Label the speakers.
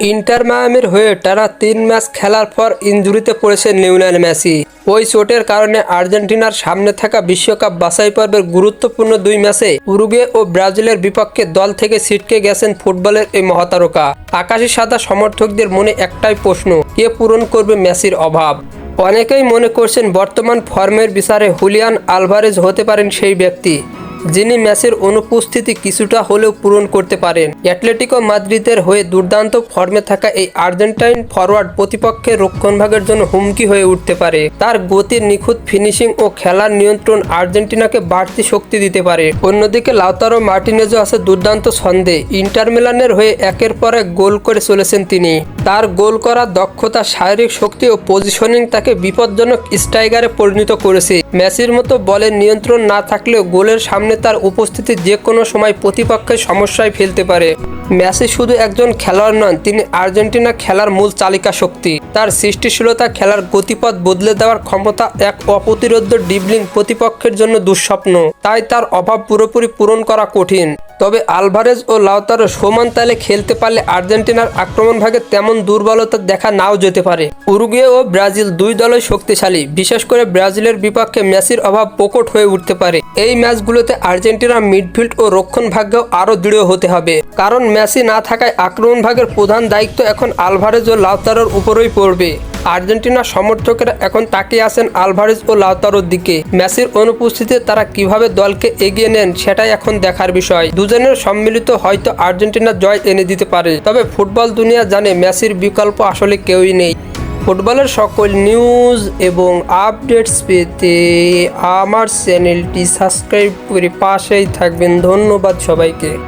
Speaker 1: Inter মায়ামির হয়ে টানা তিন ম্যাচ খেলার পর ইনজুরিতে পড়েছেন লিওনেল মেসি। ওই চোটের কারণে আর্জেন্টিনার সামনে থাকা বিশ্বকাপ বাছাই পর্বের গুরুত্বপূর্ণ দুই ম্যাচে উরুগুয়ে ও ব্রাজিলের বিপক্ষে দল থেকে ছিটকে গেছেন ফুটবলের এই মহাতারকা। আকাশি সাদা সমর্থকদের মনে একটাই প্রশ্ন, কে পূরণ করবে মেসির অভাব? অনেকেই মনে করছেন বর্তমান ফর্মের বিচারে হুলিয়ান আলভারেজ হতে পারেন সেই ব্যক্তি। যিনি ম্যাচের অনুপস্থিতি কিছুটা হলেও পূরণ করতে পারেন। অ্যাটলেটিকো মাদ্রিদের হয়ে দুর্দান্ত ফর্মে থাকা এই আর্জেন্টাইন ফরওয়ার্ড প্রতিপক্ষের রক্ষণভাগের জন্য হুমকি হয়ে উঠতে পারে। তার গতির নিখুঁত ফিনিশিং ও খেলার নিয়ন্ত্রণ আর্জেন্টিনাকে বাড়তি শক্তি দিতে পারে। অন্যদিকে লাউতারো মার্টিনেজও আছে দুর্দান্ত ছন্দে। ইন্টার মিলানের হয়ে একের পর এক গোল করে চলেছেন তিনি। তার গোল করার দক্ষতা, শারীরিক শক্তি ও পজিশনিং তাকে বিপজ্জনক স্ট্রাইকারে পরিণত করেছে। মেসির মতো বলের নিয়ন্ত্রণ না থাকলেও গোলের সামনে তার উপস্থিতি যে কোনো সময় প্রতিপক্ষের সমস্যায় ফেলতে পারে। মেসি শুধু একজন খেলোয়াড় নন, তিনি আর্জেন্টিনা খেলার মূল চালিকা শক্তি। তার সৃষ্টিশীলতা, খেলার গতিপথ বদলে দেওয়ার ক্ষমতা এক অপ্রতিরোধ্য ডিবলিং প্রতিপক্ষের জন্য দুঃস্বপ্ন। তাই তার অভাব পুরোপুরি পূরণ করা কঠিন। তবে আলভারেজ ও লাউতারো সমান তালে খেলতে পারলে আর্জেন্টিনার আক্রমণ ভাগে তেমন দুর্বলতা দেখা নাও যেতে পারে। উরুগুয়ে ও ব্রাজিল দুই দলই শক্তিশালী। বিশেষ করে ব্রাজিলের বিপক্ষে মেসির অভাব প্রকট হয়ে উঠতে পারে। এই ম্যাচগুলোতে আর্জেন্টিনার মিডফিল্ড ও রক্ষণ ভাগ্যও আরও দৃঢ় হতে হবে। কারণ মেসি না থাকায় আক্রমণ ভাগের প্রধান দায়িত্ব এখন আলভারেজ ও লাউতারোর উপরেই পড়বে। আর্জেন্টিনার সমর্থকেরা এখন তাকিয়ে আছেন আলভারেজ ও লাউতারোর দিকে। মেসির অনুপস্থিতিতে তারা কীভাবে দলকে এগিয়ে নেন সেটাই এখন দেখার বিষয়। দুজনের সম্মিলিত হয়তো আর্জেন্টিনা জয় এনে দিতে পারে। তবে ফুটবল দুনিয়া জানে মেসির বিকল্প আসলে কেউই নেই। ফুটবলের সকল নিউজ এবং আপডেটস পেতে আমার চ্যানেলটি সাবস্ক্রাইব করে পাশেই থাকবেন। ধন্যবাদ সবাইকে।